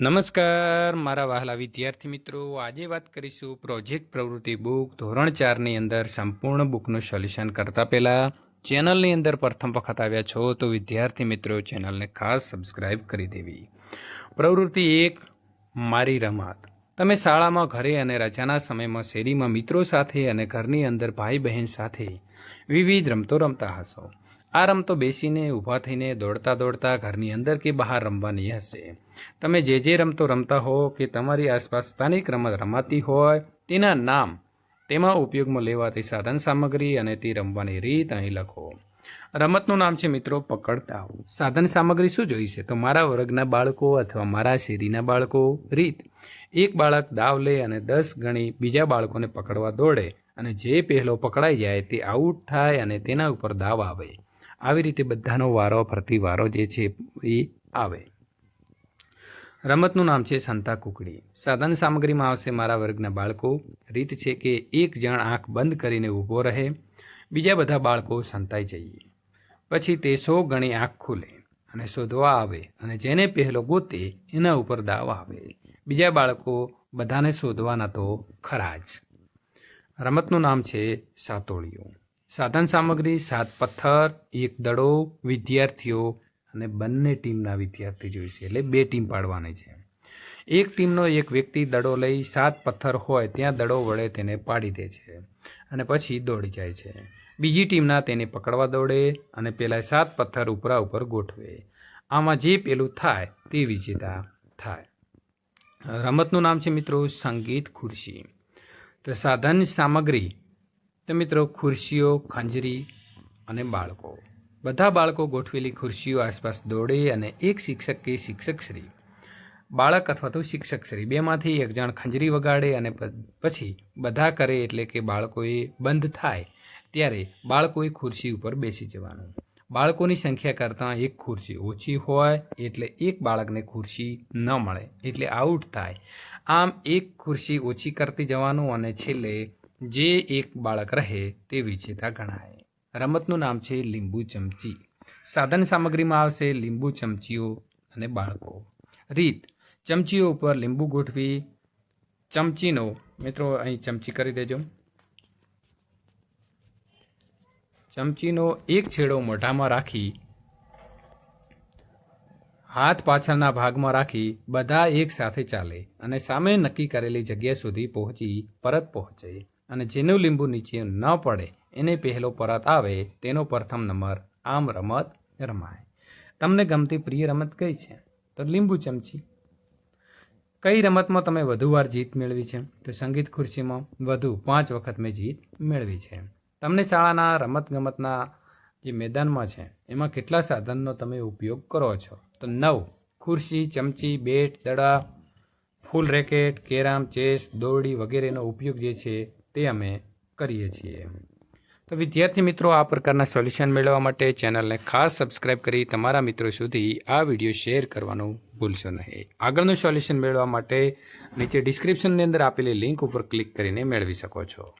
નમસ્કાર, મારા વહાલા વિદ્યાર્થી મિત્રો. આજે વાત કરીશું પ્રોજેક્ટ પ્રવૃત્તિ બુક ધોરણ ચારની અંદર સંપૂર્ણ બુકનું સોલ્યુશન કરતા પહેલાં. ચેનલની અંદર પ્રથમ વખત આવ્યા છો તો વિદ્યાર્થી મિત્રો, ચેનલને ખાસ સબસ્ક્રાઇબ કરી દેવી. પ્રવૃત્તિ એક, મારી રમત. તમે શાળામાં ઘરે અને રજાના સમયમાં શેરીમાં મિત્રો સાથે અને ઘરની અંદર ભાઈ બહેન સાથે વિવિધ રમતો રમતા હશો. આ રમતો બેસીને ઊભા થઈને દોડતા દોડતા ઘરની અંદર કે બહાર રમવાની હશે. તમે જે જે રમતો રમતા હો કે તમારી આસપાસ સ્થાનિક રમત રમાતી હોય, તેના નામ, તેમાં ઉપયોગમાં લેવાતી સાધન સામગ્રી અને તે રમવાની રીત અહીં લખો. રમતનું નામ છે મિત્રો પકડતા સાધન સામગ્રી શું જોઈશે? તો મારા વર્ગના બાળકો અથવા મારા શેરીના બાળકો, રીત. એક બાળક દાવ લે અને દસ ગણી બીજા બાળકોને પકડવા દોડે અને જે પહેલો પકડાઈ જાય તે આઉટ થાય અને તેના ઉપર દાવ આવે. આવી રીતે બધાનો વારો, ફરતી વારો જે છે એ આવે. રમતનું નામ છે સંતા કુકડી. સાધન સામગ્રીમાં આવશે મારા વર્ગના બાળકો. રીત છે કે એક જણ આંખ બંધ કરીને ઊભો રહે, બીજા બધા બાળકો સંતાઈ જઈએ. પછી તે સો ગણી આંખ ખુલે અને શોધવા આવે અને જેને પહેલો ગોતે એના ઉપર દાવ આવે. બીજા બાળકો બધાને શોધવાના તો ખરા જ. રમતનું નામ છે સાતોળિયું. સાધન સામગ્રી, સાત પથ્થર, એક દડો, વિદ્યાર્થીઓ અને બંને ટીમના વિદ્યાર્થી જોઈશે એટલે બે ટીમ પાડવાની છે. એક ટીમનો એક વ્યક્તિ દડો લઈ સાત પથ્થર હોય ત્યાં દડો વડે તેને પાડી દે છે અને પછી દોડી જાય છે. બીજી ટીમના તેને પકડવા દોડે અને પેલા સાત પથ્થર ઉપરા ઉપર ગોઠવે. આમાં જે પેલું થાય તે વિજેતા થાય. રમતનું નામ છે મિત્રો સંગીત ખુરશી. તો સાધન સામગ્રી તો મિત્રો, ખુરશીઓ, ખંજરી અને બાળકો. બધા બાળકો ગોઠવેલી ખુરશીઓ આસપાસ દોડે અને એક શિક્ષક કે શિક્ષકશ્રી, બાળક અથવા તો શિક્ષકશ્રી, બેમાંથી એક જણ ખંજરી વગાડે અને પછી બધા કરે એટલે કે બાળકોએ બંધ થાય, ત્યારે બાળકોએ ખુરશી ઉપર બેસી જવાનું. બાળકોની સંખ્યા કરતાં એક ખુરશી ઓછી હોય એટલે એક બાળકને ખુરશી ન મળે એટલે આઉટ થાય. આમ એક ખુરશી ઓછી કરતી જવાનું અને છેલ્લે જે એક બાળક રહે તે વિજેતા ગણાય. રમતનું નામ છે લીંબુ ચમચી. સાધન સામગ્રીમાં આવશે લીંબુ ચમચીઓ અને બાળકો. રીત. ચમચીઓ ઉપર લીંબુ ગોઠવી ચમચીનો, મિત્રો અહીં ચમચી કરી દેજો. ચમચીનો એક છેડો મોઢામાં રાખી, હાથ પાછળના ભાગમાં રાખી બધા એક સાથે ચાલે અને સામે નક્કી કરેલી જગ્યા સુધી પહોંચી પરત પહોંચે. અને જેનું લીંબુ નીચે ન પડે, એને પહેલો પરત આવે, તેનો પ્રથમ નંબર આમ રમત રમાય. તમને ગમતી પ્રિય રમત કઈ છે? તો લીંબુ ચમચી. કઈ રમતમાં તમે વધુ વાર જીત મેળવી છે? તો સંગીત ખુરશીમાં વધુ પાંચ વખત મેં જીત મેળવી છે. તમને શાળાના રમતગમતના જે મેદાનમાં છે, એમાં કેટલા સાધનનો તમે ઉપયોગ કરો છો? તો નવ. ખુરશી, ચમચી, બેટ, દડા, ફૂલ રેકેટ, કેરામ, ચેસ, દોરડી વગેરેનો ઉપયોગ જે છે તે અમે કરીએ છીએ. તો વિદ્યાર્થી મિત્રો, આ પ્રકારના સોલ્યુશન મેળવવા માટે ચેનલને ખાસ સબસ્ક્રાઇબ કરી તમારા મિત્રો સુધી આ વીડિયો શેર કરવાનું ભૂલશો નહીં. આગળનું સોલ્યુશન મેળવવા માટે નીચે ડિસ્ક્રિપ્શનની અંદર આપેલી લિંક ઉપર ક્લિક કરીને મેળવી શકો છો.